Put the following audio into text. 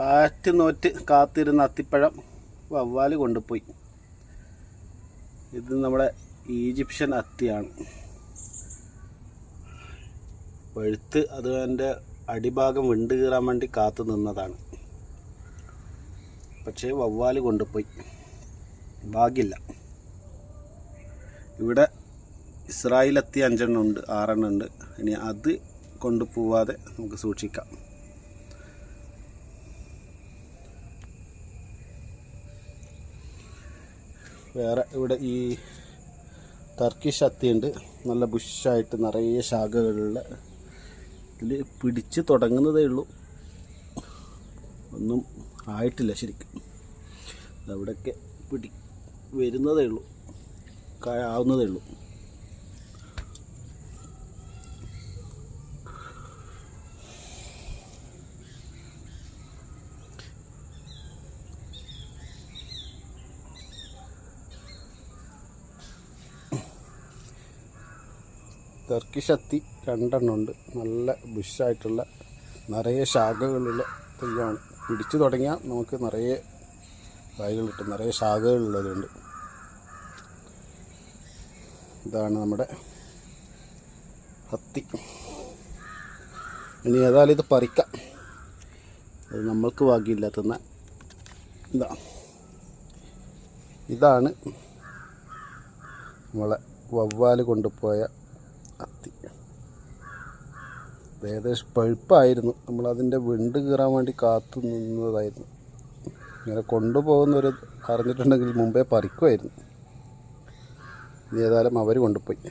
ആറ്റ് നോറ്റ് കാത്തിരുന്ന അത്തിപ്പഴം വവ്വാൽ കൊണ്ടുപോയി. ഇത് നമ്മുടെ ഈജിപ്ഷ്യൻ അത്തിയാണ്. പഴുത്ത് അത് അതിന്റെ അടിഭാഗം വിണ്ട് കീറാൻ വേണ്ടി കാത്തു നിന്നതാണ്. പക്ഷേ വവ്വാൽ കൊണ്ടുപോയി. ഭാഗ്യമില്ല. ഇവിടെ ഇസ്രായേൽ എത്തി അഞ്ചെണ്ണം ഉണ്ട് ആറെണ്ണം ഉണ്ട്. ഇനി അത് കൊണ്ടുപോവാതെ നമുക്ക് സൂക്ഷിക്കാം. വേറെ ഇവിടെ ഈ ടർക്കിഷ് അത്തിയുണ്ട്. നല്ല ബുഷായിട്ട് നിറയെ ശാഖകളുള്ള ഇതിൽ പിടിച്ച് തുടങ്ങുന്നതേ ഉള്ളൂ. ഒന്നും ആയിട്ടില്ല ശരിക്കും. അവിടെയൊക്കെ പിടി വരുന്നതേ ഉള്ളൂ. കായ ആവുന്നതേ ഉള്ളൂ. ടർക്കിഷ് അത്തി രണ്ടെണ്ണം ഉണ്ട് നല്ല ബുഷായിട്ടുള്ള നിറയെ ശാഖകളുള്ള തെയ്യാണ് പിടിച്ചു തുടങ്ങിയാൽ നമുക്ക് നിറയെ കായ്കൾ കിട്ടും. നിറയെ ശാഖകളുള്ളതുണ്ട്. ഇതാണ് നമ്മുടെ ഹത്തി. ഇനി ഏതായാലും ഇത് പറിക്കാം. അത് നമ്മൾക്ക് ഭാഗ്യമില്ലാത്തുന്ന ഇതാ. ഇതാണ് നമ്മളെ വവ്വാൽ കൊണ്ടുപോയ അത്തി ഏകദേശം പഴുപ്പായിരുന്നു. നമ്മളതിന്റെ വിണ്ട് കീറാൻ വേണ്ടി കാത്തു നിന്നതായിരുന്നു. ഇങ്ങനെ കൊണ്ടുപോകുന്നൊരു അറിഞ്ഞിട്ടുണ്ടെങ്കിൽ മുമ്പേ പറിക്കുമായിരുന്നു. ഏതായാലും അവർ കൊണ്ടുപോയി.